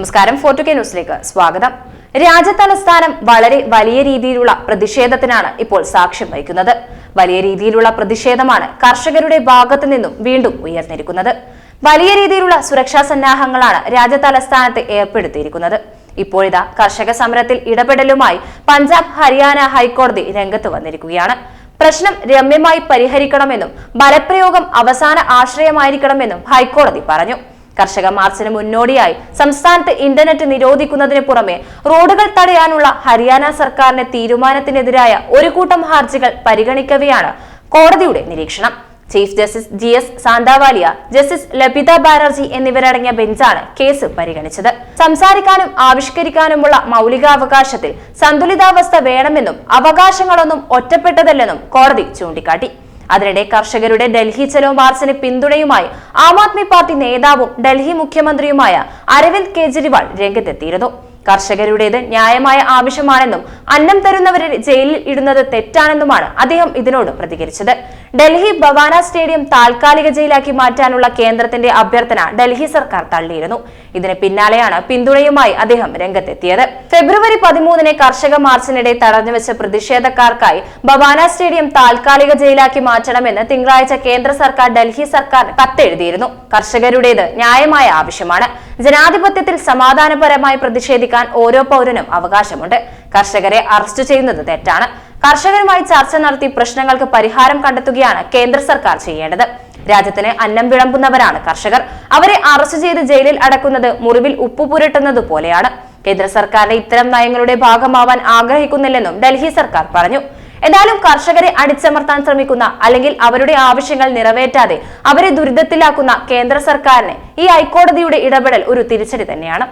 നമസ്കാരം. ഫോർട്ടു കെ ന്യൂസിലേക്ക് സ്വാഗതം. രാജ്യതലസ്ഥാനം വളരെ വലിയ രീതിയിലുള്ള പ്രതിഷേധത്തിനാണ് ഇപ്പോൾ സാക്ഷ്യം വഹിക്കുന്നത്. വലിയ രീതിയിലുള്ള പ്രതിഷേധമാണ് കർഷകരുടെ ഭാഗത്തു നിന്നും വീണ്ടും ഉയർന്നിരിക്കുന്നത്. വലിയ രീതിയിലുള്ള സുരക്ഷാ സന്നാഹങ്ങളാണ് രാജ്യതലസ്ഥാനത്ത് ഏർപ്പെടുത്തിയിരിക്കുന്നത്. ഇപ്പോഴിതാ കർഷക സമരത്തിൽ ഇടപെടലുമായി പഞ്ചാബ് ഹരിയാന ഹൈക്കോടതി രംഗത്ത് വന്നിരിക്കുകയാണ്. പ്രശ്നം രമ്യമായി പരിഹരിക്കണമെന്നും ബലപ്രയോഗം അവസാന ആശ്രയമായിരിക്കണമെന്നും ഹൈക്കോടതി പറഞ്ഞു. കർഷക മാർച്ചിന് മുന്നോടിയായി സംസ്ഥാനത്ത് ഇന്റർനെറ്റ് നിരോധിക്കുന്നതിന് പുറമെ റോഡുകൾ തടയാനുള്ള ഹരിയാന സർക്കാരിന്റെ തീരുമാനത്തിനെതിരായ ഒരു കൂട്ടം ഹർജികൾ പരിഗണിക്കവെയാണ് കോടതിയുടെ നിരീക്ഷണം. Chief justice G S Sandhawalia justice Labitha Banerjee എന്നിവരടങ്ങിയ ബെഞ്ചാണ് കേസ് പരിഗണിച്ചത്. സംസാരിക്കാനും ആവിഷ്കരിക്കാനുമുള്ള മൗലികാവകാശത്തിൽ സന്തുലിതാവസ്ഥ വേണമെന്നും അവകാശങ്ങളൊന്നും ഒറ്റപ്പെട്ടതല്ലെന്നും കോടതി ചൂണ്ടിക്കാട്ടി. അതിനിടെ കർഷകരുടെ ഡൽഹി ചലോ മാർച്ചിന് പിന്തുണയുമായി ആം ആദ്മി പാർട്ടി നേതാവും ഡൽഹി മുഖ്യമന്ത്രിയുമായ അരവിന്ദ് കെജ്രിവാൾ രംഗത്തെത്തിയിരുന്നു കർഷകരുടേത് ന്യായമായ ആവശ്യമാണെന്നും അന്നം തരുന്നവരെ ജയിലിൽ ഇടുന്നത് തെറ്റാണെന്നുമാണ് അദ്ദേഹം ഇതിനോട് പ്രതികരിച്ചത്. ഡൽഹി ഭവാന സ്റ്റേഡിയം താൽക്കാലിക ജയിലാക്കി മാറ്റാനുള്ള കേന്ദ്രത്തിന്റെ അഭ്യർത്ഥന ഡൽഹി സർക്കാർ തള്ളിയിരുന്നു. ഇതിന് പിന്നാലെയാണ് പിന്തുണയുമായി അദ്ദേഹം രംഗത്തെത്തിയത്. ഫെബ്രുവരി പതിമൂന്നിന് കർഷക മാർച്ചിനിടെ തടഞ്ഞുവെച്ച പ്രതിഷേധക്കാർക്കായി ഭവാന സ്റ്റേഡിയം താൽക്കാലിക ജയിലാക്കി മാറ്റണമെന്ന് തിങ്കളാഴ്ച കേന്ദ്ര സർക്കാർ ഡൽഹി സർക്കാർ കത്തെഴുതിയിരുന്നു. കർഷകരുടേത് ന്യായമായ ആവശ്യമാണ്. ജനാധിപത്യത്തിൽ സമാധാനപരമായി പ്രതിഷേധിക്കാൻ ഓരോ പൗരനും അവകാശമുണ്ട്. കർഷകരെ അറസ്റ്റ് ചെയ്യുന്നത് തെറ്റാണ്. കർഷകരുമായി ചർച്ച നടത്തി പ്രശ്നങ്ങൾക്ക് പരിഹാരം കണ്ടെത്തുകയാണ് കേന്ദ്ര സർക്കാർ ചെയ്യേണ്ടത്. രാജ്യത്തിന് അന്നം വിളമ്പുന്നവരാണ് കർഷകർ. അവരെ അറസ്റ്റ് ചെയ്ത് ജയിലിൽ അടക്കുന്നത് മുറിവിൽ ഉപ്പു പുരട്ടുന്നത് പോലെയാണ്. കേന്ദ്ര സർക്കാരിന്റെ ഇത്തരം നയങ്ങളുടെ ഭാഗമാവാൻ ആഗ്രഹിക്കുന്നില്ലെന്നും ഡൽഹി സർക്കാർ പറഞ്ഞു. എന്നാലും കർഷകരെ അടിച്ചമർത്താൻ ശ്രമിക്കുന്ന അല്ലെങ്കിൽ അവരുടെ ആവശ്യങ്ങൾ നിറവേറ്റാതെ അവരെ ദുരിതത്തിലാക്കുന്ന കേന്ദ്ര സർക്കാരിന് ഈ ഹൈക്കോടതിയുടെ ഇടപെടൽ ഒരു തിരിച്ചടി തന്നെയാണ്.